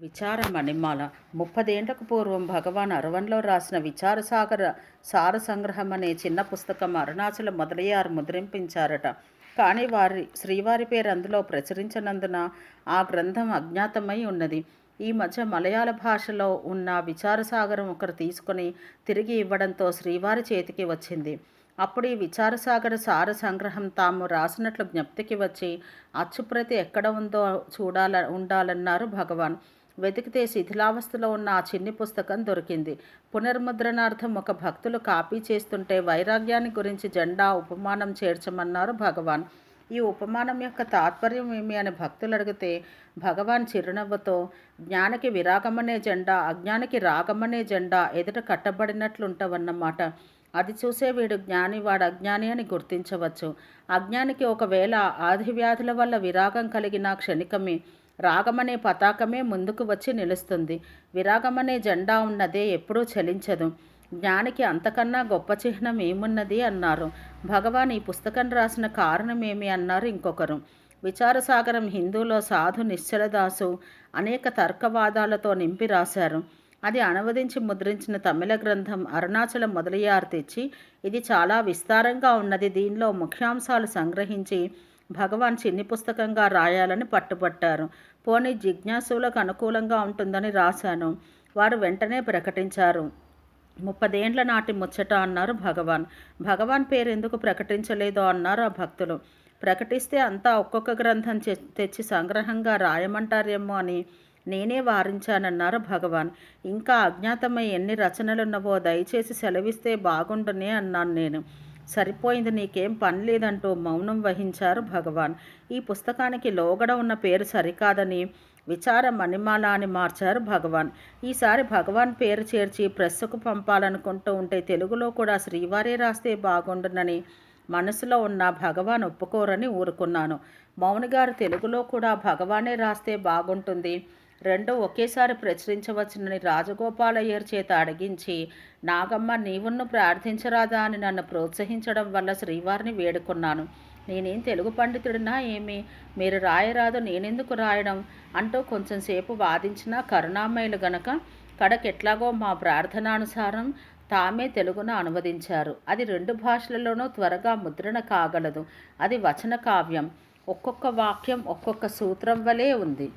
విచార మణిమాల ముప్పదేండ్లకు పూర్వం భగవాన్ అరవన్లో రాసిన విచారసాగర సార సంగ్రహం అనే చిన్న పుస్తకం అరుణాచల మొదలయ్యారు ముద్రింపించారట. కానీ వారి శ్రీవారి పేరు అందులో ప్రచురించినందున ఆ గ్రంథం అజ్ఞాతమై ఉన్నది. ఈ మధ్య మలయాళ భాషలో ఉన్న విచారసాగరం ఒకరు తీసుకొని తిరిగి ఇవ్వడంతో శ్రీవారి చేతికి వచ్చింది. అప్పుడు ఈ విచారసాగర సార సంగ్రహం తాము రాసినట్లు జ్ఞప్తికి వచ్చి అచ్చుప్రతి ఎక్కడ ఉందో చూడాల ఉండాలన్నారు భగవాన్. వెతికితే శిథిలావస్థలో ఉన్న ఆ చిన్ని పుస్తకం దొరికింది. పునర్ముద్రణార్థం ఒక భక్తులు కాపీ చేస్తుంటే వైరాగ్యాన్ని గురించి జెండా ఉపమానం చేర్చమన్నారు భగవాన్. ఈ ఉపమానం యొక్క తాత్పర్యం ఏమి అని భక్తులు అడిగితే భగవాన్ చిరునవ్వుతో జ్ఞానికి విరాగమనే జెండా అజ్ఞానికి రాగమనే జెండా ఎదుట కట్టబడినట్లుంటవన్నమాట. అది చూసే వీడు జ్ఞాని వాడు అజ్ఞాని అని గుర్తించవచ్చు. అజ్ఞానికి ఒకవేళ ఆదివ్యాధుల వల్ల విరాగం కలిగిన క్షణికమే. రాగమనే పతాకమే ముందుకు వచ్చి నిలుస్తుంది. విరాగమనే జెండా ఉన్నదే ఎప్పుడూ చలించదు. జ్ఞానికి అంతకన్నా గొప్ప చిహ్నం ఏమున్నది అన్నారు. భగవాన్ ఈ పుస్తకం రాసిన కారణమేమి అన్నారు ఇంకొకరు. విచారసాగరం హిందూలో సాధు నిశ్చలదాసు అనేక తర్కవాదాలతో నింపి రాశారు. అది అనువదించి ముద్రించిన తమిళ గ్రంథం అరుణాచల మొదలయ్యారు తెచ్చి ఇది చాలా విస్తారంగా ఉన్నది. దీనిలో ముఖ్యాంశాలు సంగ్రహించి భగవాన్ చిన్ని పుస్తకంగా రాయాలని పట్టుబట్టారు. పోనీ జిజ్ఞాసులకు అనుకూలంగా ఉంటుందని రాశాను. వారు వెంటనే ప్రకటించారు. ముప్పదేండ్ల నాటి ముచ్చట అన్నారు భగవాన్. భగవాన్ పేరు ఎందుకు ప్రకటించలేదో అన్నారు ఆ భక్తులు. ప్రకటిస్తే అంతా ఒక్కొక్క గ్రంథం తెచ్చి సంగ్రహంగా రాయమంటారేమో అని నేనే వారించానన్నారు భగవాన్. ఇంకా అజ్ఞాతమై ఎన్ని రచనలున్నవో దయచేసి సెలవిస్తే బాగుండునే అన్నాను నేను. సరిపోయింది నీకేం పని లేదంటూ మౌనం వహించారు భగవాన్. ఈ పుస్తకానికి లోగడ ఉన్న పేరు సరికాదని విచార మణిమాల అని మార్చారు భగవాన్. ఈసారి భగవాన్ పేరు చేర్చి ప్రెస్సుకు పంపాలనుకుంటూ ఉంటే తెలుగులో కూడా శ్రీవారే రాస్తే బాగుండునని మనసులో ఉన్న భగవాన్ ఒప్పుకోరని ఊరుకున్నాను. మౌని గారు తెలుగులో కూడా భగవానే రాస్తే బాగుంటుంది. రెండు ఒకేసారి ప్రచురించవచ్చునని రాజగోపాలయ్యర్ చేత అడిగించి నాగమ్మ నీవున్ను ప్రార్థించరాదా? అని నన్ను ప్రోత్సహించడం వల్ల శ్రీవారిని వేడుకున్నాను. నేనేం తెలుగు పండితుడినా ఏమి? మీరు రాయరాదు నేనెందుకు రాయడం? అంటూ కొంచెం సేపు వాదించిన కరుణామయులు గనక కడకెట్లాగో మా ప్రార్థనానుసారం తామే తెలుగున అనువదించారు. అది రెండు భాషలలోనూ త్వరగా ముద్రణ కాగలదు. అది వచన కావ్యం. ఒక్కొక్క వాక్యం ఒక్కొక్క సూత్రం వలె ఉంది.